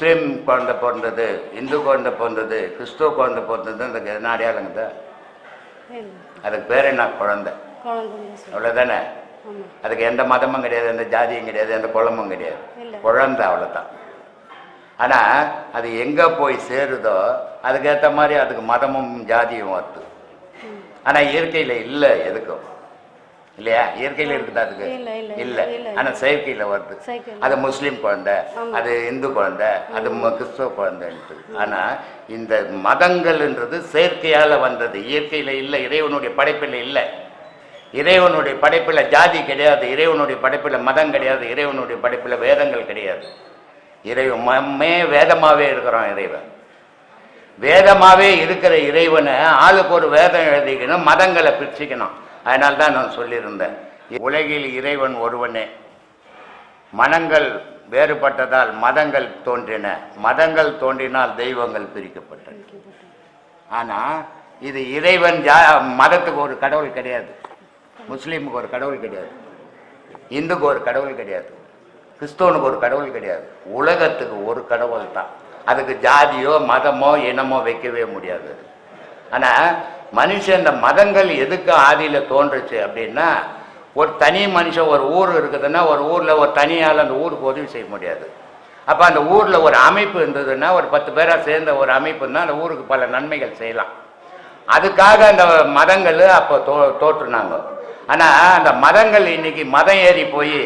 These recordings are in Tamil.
முஸ்லீம் குழந்தை பிறந்தது இந்து குழந்தை பிறந்தது கிறிஸ்துவ குழந்தை பிறந்தது அந்த என்ன அடையாளங்க அதுக்கு பேர் என்ன? குழந்தை. அவ்வளோதானே அதுக்கு எந்த மதமும் கிடையாது எந்த ஜாதியும் கிடையாது எந்த குலமும் கிடையாது. குழந்தை அவ்வளோதான் ஆனால் அது எங்கே போய் சேருதோ அதுக்கேற்ற மாதிரி அதுக்கு மதமும் ஜாதியும் வருது. ஆனால் இயற்கையில் இல்லை எதுக்கும். இல்லையா? இயற்கையில் இருக்குது அதுக்கு? இல்ல. ஆனால் செயற்கையில் வருது. அது முஸ்லீம் குழந்தை. அது இந்து குழந்தை அது கிறிஸ்துவ குழந்தைன்ட்டு. ஆனால் இந்த மதங்கள்ன்றது செயற்கையால் வந்தது. இயற்கையில் இல்லை இறைவனுடைய படைப்பில் இல்லை. இறைவனுடைய படைப்பில் ஜாதி கிடையாது இறைவனுடைய படைப்பில் மதம் கிடையாது இறைவனுடைய படைப்பில் வேதங்கள் கிடையாது. இறைவன் மம்மே வேதமாகவே இருக்கிறோம் இறைவன். வேதமாகவே இருக்கிற இறைவனை ஆளுக்கு ஒரு வேதம் எழுதிக்கணும் மதங்களை பிரிச்சுக்கணும். அதனால் தான் நான் சொல்லியிருந்தேன் உலகில் இறைவன் ஒருவனே. மனங்கள் வேறுபட்டதால் மதங்கள் தோன்றின. மதங்கள் தோன்றினால் தெய்வங்கள் பிரிக்கப்பட்டன. ஆனால் இது இறைவன் ஜா மதத்துக்கு ஒரு கடவுள் கிடையாது. முஸ்லீமுக்கு ஒரு கடவுள் கிடையாது. இந்துக்கு ஒரு கடவுள் கிடையாது. கிறிஸ்தவனுக்கு ஒரு கடவுள் கிடையாது. உலகத்துக்கு ஒரு கடவுள் தான் அதுக்கு ஜாதியோ மதமோ இனமோ வைக்கவே முடியாது. ஆனால் மனுஷன் இந்த மதங்கள் எதுக்கு ஆதியில் தோன்றுச்சு அப்படின்னா ஒரு தனி மனுஷன் ஒரு ஊர் இருக்குதுன்னா ஒரு ஊரில் ஒரு தனியால் அந்த ஊருக்கு உதவி செய்ய முடியாது. அப்போ அந்த ஊரில் ஒரு அமைப்பு இருந்ததுன்னா ஒரு பத்து பேராக சேர்ந்த ஒரு அமைப்புன்னா அந்த ஊருக்கு பல நன்மைகள் செய்யலாம். அதுக்காக அந்த மதங்கள் அப்போ தோ தோற்றுனாங்க. ஆனால் அந்த மதங்கள் இன்னைக்கு மதம் ஏறி போய்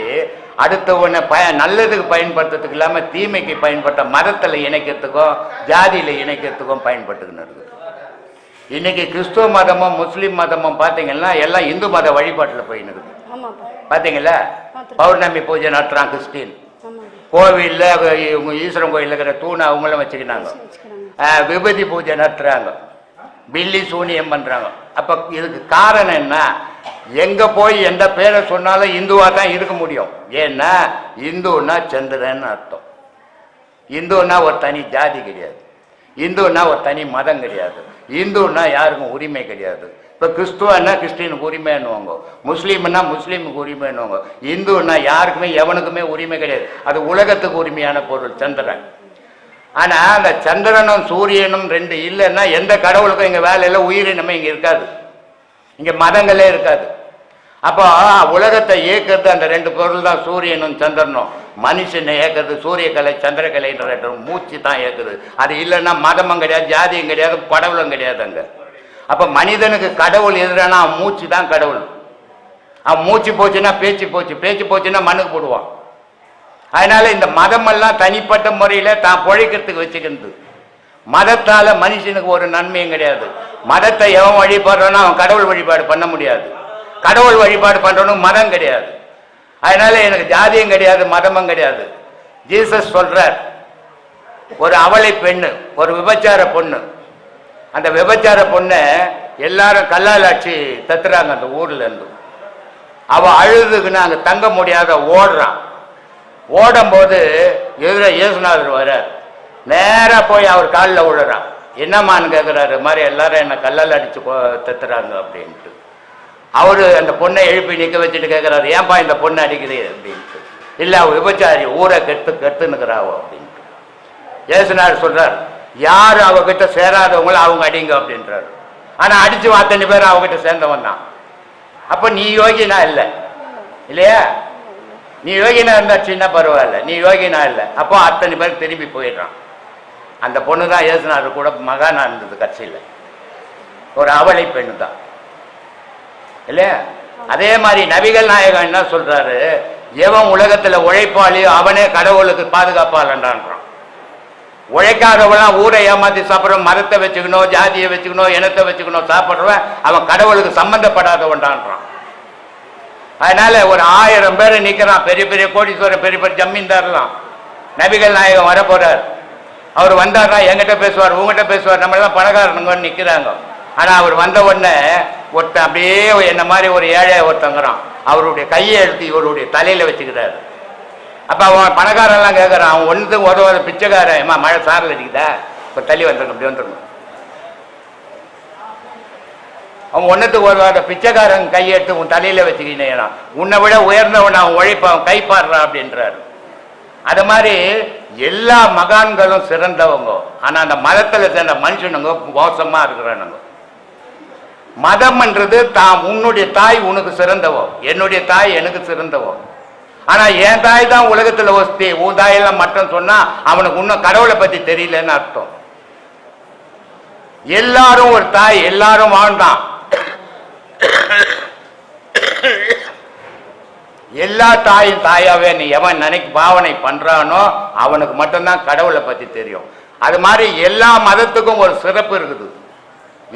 அடுத்தவனை பய நல்லதுக்கு பயன்படுத்துறதுக்கு இல்லாமல் தீமைக்கு பயன்பட்ட மதத்தில் இணைக்கிறதுக்கும் ஜாதியில் இணைக்கிறதுக்கும் பயன்பட்டுக்கின்னு இருக்குது. இன்னைக்கு கிறிஸ்துவ மதமும் முஸ்லீம் மதமும் பார்த்தீங்கன்னா எல்லாம் இந்து மத வழிபாட்டில் ஆமாப்பா. பார்த்தீங்களா. பௌர்ணமி பூஜை நடத்துகிறான் கிறிஸ்டின். கோவிலில் ஈஸ்வரன் கோயிலில் இருக்கிற தூணை அவங்களும் வச்சுக்கினாங்க விபூதி பூஜை நடத்துறாங்க. பில்லி சூனியம் பண்றாங்க. அப்ப இதுக்கு காரணம் என்ன? எங்க போய் எந்த பேரை சொன்னாலும் இந்துவா தான் இருக்க முடியும். ஏன்னா இந்துன்னா சந்திரன் அர்த்தம். இந்துன்னா ஒரு தனி ஜாதி கிடையாது. இந்துன்னா ஒரு தனி மதம் கிடையாது. இந்துன்னா யாருக்கும் உரிமை கிடையாது. இப்போ கிறிஸ்துவன்னா கிறிஸ்டினுக்கு உரிமைன்னுவாங்க. முஸ்லீம்னா முஸ்லீமுக்கு உரிமைன்னுவாங்க. இந்துன்னா யாருக்குமே எவனுக்குமே உரிமை கிடையாது. அது உலகத்துக்கு உரிமையான பொருள் சந்திரன். ஆனால் அந்த சந்திரனும் சூரியனும் ரெண்டு இல்லைன்னா எந்த கடவுளுக்கும் இங்கே வேலையில் உயிரினமே இங்கே இருக்காது. இங்கே மதங்களே இருக்காது. அப்போ உலகத்தை இயக்கிறது அந்த ரெண்டு பொருள் தான் சூரியனும் சந்திரனும். மனுஷனை இயக்கிறது சூரியக்கலை சந்திரக்கலைன்ற ரெண்டு மூச்சு தான் இயக்குது அது இல்லைன்னா மதமும் கிடையாது ஜாதியும் கிடையாது கடவுளும் கிடையாது அங்கே. அப்போ மனிதனுக்கு கடவுள் எதிரானா அவன் மூச்சு தான் கடவுள். அவன் மூச்சு போச்சுன்னா பேச்சு போச்சு பேச்சு போச்சுன்னா மண்ணுக்கு போடுவான். அதனால இந்த மதமெல்லாம் தனிப்பட்ட முறையில் தான் பொழைக்கிறதுக்கு வச்சுக்கிறது மதத்தால் மனுஷனுக்கு ஒரு நன்மையும் கிடையாது. மதத்தை எவன் வழிபடுறோன்னா அவன் கடவுள் வழிபாடு பண்ண முடியாது. கடவுள் வழிபாடு பண்றவனுக்கு மதம் கிடையாது. அதனால எனக்கு ஜாதியும் கிடையாது மதமும் கிடையாது. ஜீசஸ் சொல்றார் ஒரு அவளை பெண்ணு ஒரு விபச்சார பொண்ணு. அந்த விபச்சார பொண்ணை எல்லாரும் கல்லால் தத்துறாங்க அந்த ஊர்ல இருந்து. அவ அழுதுக்குன்னு அங்க தங்க முடியாத ஓடுறான் ஓடும்போது எதிர இயேசுநாதர் வரார் நேரா போய் அவர் காலில் விழுறான் என்னம்மான்னு கேட்குறாரு மாதிரி எல்லாரும் என்ன கல்லால் அடிச்சு தத்துறாங்க அப்படின்ட்டு. அவர் அந்த பொண்ணை எழுப்பி நிற்க வச்சுட்டு கேட்குறாரு ஏன்பா இந்த பொண்ணை அடிக்குது? அப்படின்ட்டு. இல்லை அவள் விபச்சாரி ஊரை கெட்டு கெட்டுனுக்குறாவோ அப்படின்ட்டு. இயேசுநாதர் சொல்றார் யார் அவகிட்ட சேராதவங்கள அவங்க அடிங்க அப்படின்றாரு. ஆனால் அடிச்சு அத்தனை பேர் அவகிட்ட சேர்ந்தவன் தான். அப்போ நீ யோகினா இல்லை. இல்லையா? நீ யோகினா இருந்தாச்சுன்னா பரவாயில்ல. நீ யோகினா இல்லை. அப்போ அத்தனை பேர் திரும்பி போயிடுறான். அந்த பொண்ணு தான் ஏசுனார் கூட மகானா இருந்தது கட்சியில். ஒரு அவளை பெண்ணு தான் இல்லையா? அதே மாதிரி நபிகள் நாயகம் என்ன சொல்றாரு? எவன் உலகத்துல உழைப்பாளியோ அவனே கடவுளுக்கு பாதுகாப்பாளன்றான் உழைக்காதவெல்லாம் ஊரை ஏமாத்தி சாப்பிட்றோம் மதத்தை வச்சுக்கணும் ஜாதியை வச்சுக்கணும் இனத்தை வச்சுக்கணும் சாப்பிட்றவன் அவன் கடவுளுக்கு சம்பந்தப்படாதவன்டான்றான். அதனால ஒரு ஆயிரம் பேர் நிற்கிறான் பெரிய பெரிய கோடீஸ்வரர் பெரிய பெரிய ஜமீன்தார்லாம். நபிகள் நாயகம் வர போறார் அவர் வந்தார்னா எங்கிட்ட பேசுவார் உங்ககிட்ட பேசுவார் நம்ம எல்லாம் பணக்காரனுங்கன்னு நிற்கிறாங்க ஆனால் அவர் வந்த உடனே ஒருத்தன் அப்படியே என்ன மாதிரி ஒரு ஏழை ஒருத்தங்கிறான். அவருடைய கையை எடுத்து இவருடைய தலையில வச்சுக்கிறாரு. அப்ப அவன் பணக்காரெல்லாம் கேட்கறான் அவன் ஒன்று உதவாத பிச்சைக்காரன். ஏமா மழை சாரல் அடிக்குதா? இப்போ தள்ளி வந்துருங்க அப்படி வந்துருக்கும் அவன் ஒன்றுத்துக்கு உதவாத பிச்சைக்காரன் கையெடுத்து உன் தலையில வச்சுக்கினேனா உன்னை விட உயர்ந்தவன் அவன் உழைப்பான் கைப்பாடுறான் அப்படின்றாரு. அது மாதிரி எல்லா மகான்களும் சிறந்தவங்க. ஆனா அந்த மதத்துல சேர்ந்த மனுஷனுங்க மோசமா இருக்கிறானுங்க. மதம்ன்றது தான் உன்னுடைய தாய் உனக்கு சிறந்தவோ. என்னுடைய தாய் எனக்கு சிறந்தவோ. ஆனா என் தாய் தான் உலகத்துல ஒஸ்தி உன் தாயெல்லாம் மட்டும் சொன்னா அவனுக்கு இன்னும் கடவுளை பத்தி தெரியலன்னு அர்த்தம். எல்லாரும் ஒரு தாய் எல்லாரும் வாழ்ந்தான். எல்லா தாயும் தாயாவே நீ எவன் நினைக்க பாவனை பண்றானோ அவனுக்கு மட்டும்தான் கடவுளை பத்தி தெரியும். அது மாதிரி எல்லா மதத்துக்கும் ஒரு சிறப்பு இருக்குது.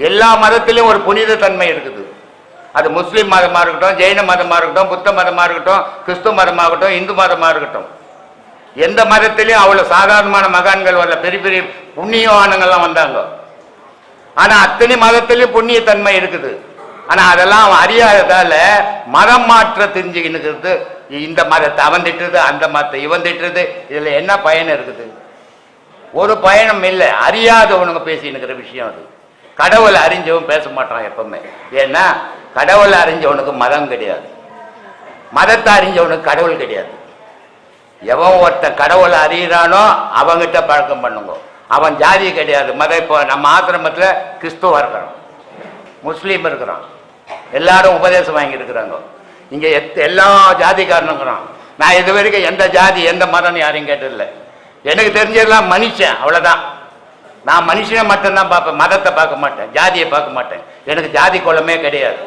எல்லா மதத்திலும் ஒரு புனித தன்மை இருக்குது. அது முஸ்லீம் மதமாக இருக்கட்டும் ஜெயின மதமாக இருக்கட்டும் புத்த மதமாக இருக்கட்டும் கிறிஸ்துவ மதமாகட்டும் இந்து மதமாக இருக்கட்டும். எந்த மதத்திலையும் அவ்வளோ சாதாரணமான மகான்கள் வரல. பெரிய பெரிய புண்ணியவானங்கள்லாம் வந்தாங்க. ஆனால் அத்தனை மதத்திலையும் புண்ணிய தன்மை இருக்குது. ஆனால் அதெல்லாம் அவன் அறியாததால மதம் மாற்ற தெரிஞ்சுக்கிட்டு இந்த மதத்தை அவன் திட்டுறது அந்த மதத்தை இவன் திட்டுறது இதில் என்ன பயன் இருக்குது? ஒரு பயணம் இல்லை. அறியாதவனுங்க பேசினுக்கிற விஷயம் அது. கடவுளை அறிஞ்சவன் பேச மாட்டான் எப்பவுமே. ஏன்னா கடவுளை அறிஞ்சவனுக்கு மதம் கிடையாது. மதத்தை அறிஞ்சவனுக்கு கடவுள் கிடையாது. எவன் ஒருத்தன் கடவுளை அறியிறானோ அவங்கிட்ட பழக்கம் பண்ணுங்க. அவன் ஜாதி கிடையாது. மத இப்போ நம்ம ஆசிரமத்தில் கிறிஸ்துவ இருக்கிறோம் முஸ்லீம் இருக்கிறான். எல்லாரும் உபதேசம் வாங்கி இருக்கிறாங்க. எத் எல்லா ஜாதிக்காரனுங்கிறான் நான் இது வரைக்கும் எந்த ஜாதி எந்த மதம்னு யாரையும் கேட்டதில்லை. எனக்கு தெரிஞ்சதெல்லாம் மனுஷன் அவ்வளோதான் நான் மனுஷனை மட்டும்தான் பார்ப்பேன் மதத்தை பார்க்க மாட்டேன் ஜாதியை பார்க்க மாட்டேன். எனக்கு ஜாதி குலமே கிடையாது.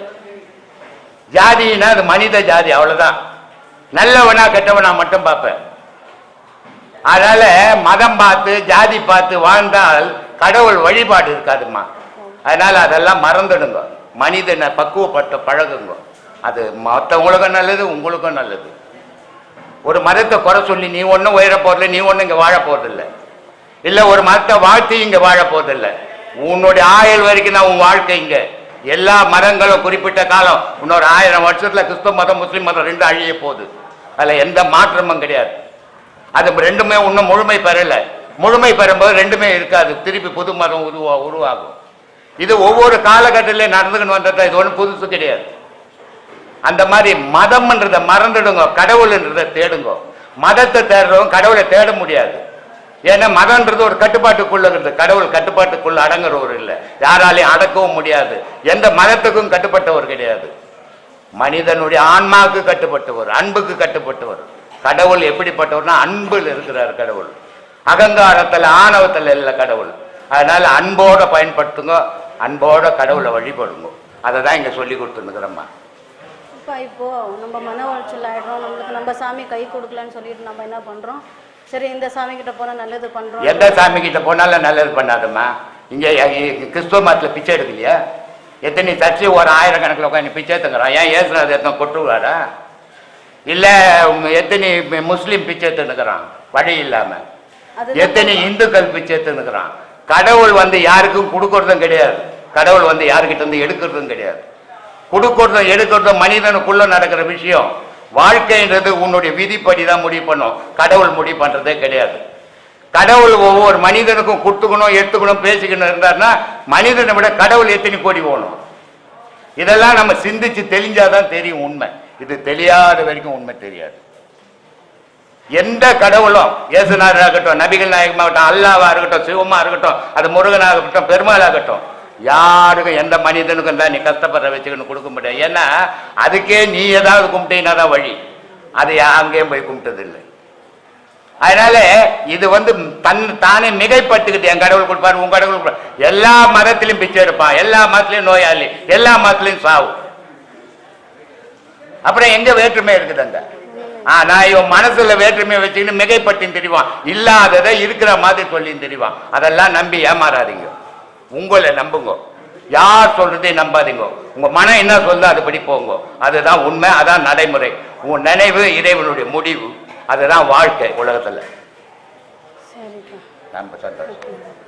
ஜாதினா அது மனித ஜாதி அவ்வளவுதான். நல்லவனா கெட்டவனா மட்டும் பார்ப்பேன். அதனால மதம் பார்த்து ஜாதி பார்த்து வாழ்ந்தால் கடவுள் வழிபாடு இருக்காதும்மா. அதனால அதெல்லாம் மறந்துடுங்க. மனிதனை பக்குவப்பட்டு பழகுங்க. அது மற்றவங்களுக்கும் நல்லது உங்களுக்கும் நல்லது. ஒரு மதத்தை குறை சொல்லி நீ ஒன்றும் உயர போறதில்ல நீ ஒன்றும் இங்கே வாழ போறதில்லை. இல்லை ஒரு மதத்தை வாழ்த்தி இங்கே வாழ போதில்லை உன்னுடைய ஆயுள் வரைக்கும் தான் உன் வாழ்க்கை இங்க. எல்லா மதங்களும் குறிப்பிட்ட காலம் இன்னொரு ஆயிரம் வருஷத்துல கிறிஸ்துவ மதம் முஸ்லீம் மதம் ரெண்டும் அழிய போகுது. அதுல எந்த மாற்றமும் கிடையாது. அது ரெண்டுமே இன்னும் முழுமை பெறல. முழுமை பெறும்போது ரெண்டுமே இருக்காது. திருப்பி புது மதம் உருவா உருவாகும். இது ஒவ்வொரு காலகட்டத்திலே நடந்துக்கணும் வந்ததா இது ஒன்றும் புதுசு கிடையாது. அந்த மாதிரி மதம்ன்றத மறந்துடுங்க. கடவுள்ன்றத தேடுங்க. மதத்தை தேடுறவங்க கடவுளை தேட முடியாது. ஏன்னா மதம்ன்றது ஒரு கட்டுப்பாட்டுக்குள்ள இருந்தது கடவுள் கட்டுப்பாட்டுக்குள்ள அடங்குறவர் இல்லை. யாராலையும் அடக்கவும் முடியாது. எந்த மதத்துக்கும் கட்டுப்பட்டவர் கிடையாது. மனிதனுடைய ஆன்மாவுக்கு கட்டுப்பட்டவர் அன்புக்கு கட்டுப்பட்டவர். கடவுள் எப்படிப்பட்டவர்னா அன்பில் இருக்கிறார் கடவுள். அகங்காரத்தில் ஆணவத்தில் இல்லை கடவுள். அதனால அன்போட பயன்படுத்துங்க அன்போட கடவுளை வழிபடுங்க. அதை தான் இங்க சொல்லி கொடுத்துருக்குறம்மா இப்போ இப்போ நம்ம மன உளைச்சல் ஆயிடுறோம். நம்மளுக்கு நம்ம சாமி கை கொடுக்கலன்னு சொல்லிட்டு நம்ம என்ன பண்றோம்? சரி இந்த சாமி கிட்ட போனா நல்லது பண்றோம். எந்த சாமி கிட்ட போனாலும் நல்லது பண்ணாதம்மா. இங்க கிறிஸ்துவ மதத்துல பிச்சை எடுக்கலையா? எத்தனை சர்ச்சை ஒரு ஆயிரக்கணக்கில் உட்காந்து பிச்சை எடுத்துங்கிறான் ஏன் ஏசுனாது எத்தனை கொட்டுவாரா? இல்ல எத்தனை முஸ்லீம் பிச்சை எடுத்துனுக்குறான் வழி இல்லாம. அதுதான் எத்தனை இந்துக்கள் பிச்சை எடுத்துனுக்குறான் கடவுள் வந்து யாருக்கும் கொடுக்கறதும் கிடையாது. கடவுள் வந்து யாருக்கிட்ட இருந்து எடுக்கிறதும் கிடையாது. கொடுக்கறதும் எடுக்கிறதும் மனிதனுக்குள்ள நடக்கிற விஷயம். வாழ்க்கைன்றது உன்னுடைய விதிப்படி தான் முடிவு பண்ணும். கடவுள் முடிவு பண்றதே கிடையாது. கடவுள் ஒவ்வொரு மனிதனுக்கும் கொடுத்துக்கணும் எடுத்துக்கணும் பேசிக்கணும் இருந்தாருன்னா மனிதனை விட கடவுள் எத்தனை கோடி போகணும் இதெல்லாம் நம்ம சிந்திச்சு தெளிஞ்சாதான் தெரியும் உண்மை. இது தெரியாத வரைக்கும் உண்மை தெரியாது. எந்த கடவுளும் இயேசுநாதராகட்டும் நபிகள் நாயகமாகட்டும் அல்லாவா இருக்கட்டும் சிவமா இருக்கட்டும் அது முருகனாக பெருமாளாகட்டும் யாருக்கும் எந்த மனிதனுக்கும் தான் நீ கஷ்டப்படுற வச்சுக்கணும் கொடுக்க முடியாது. ஏன்னா அதுக்கே நீ ஏதாவது கும்பிட்டீங்கன்னா தான் வழி. அது அங்கேயும் போய் கும்பிட்டதில்லை. அதனால இது வந்து தன் தானே மிகைப்பட்டுக்கிட்டு என் கடவுள் கொடுப்பாரு உன் கடவுள் கொடுப்பாரு. எல்லா மதத்திலும் பிச்சை எடுப்பான் எல்லா மதத்திலையும் நோயாளி. எல்லா மதத்திலையும் சாவு. அப்புறம் எங்க வேற்றுமை இருக்குது அங்க? ஆ நான் இவன் மனசுல வேற்றுமையை வச்சுக்கிட்டு மிகைப்பட்டின்னு தெரிவான். இல்லாததை இருக்கிற மாதிரி சொல்லின்னு தெரிவான். அதெல்லாம் நம்பி ஏமாறாதீங்க. உங்களை நம்புங்க. யார் சொல்றதையும் நம்பாதீங்க. உங்க மனம் என்ன சொல்லுதோ அதுபடி போங்க. அதுதான் உண்மை அதான் நடைமுறை. உன் நினைவு இறைவனுடைய முடிவு. அதுதான் வாழ்க்கை உலகத்துல. நம்ம சந்தோஷம்.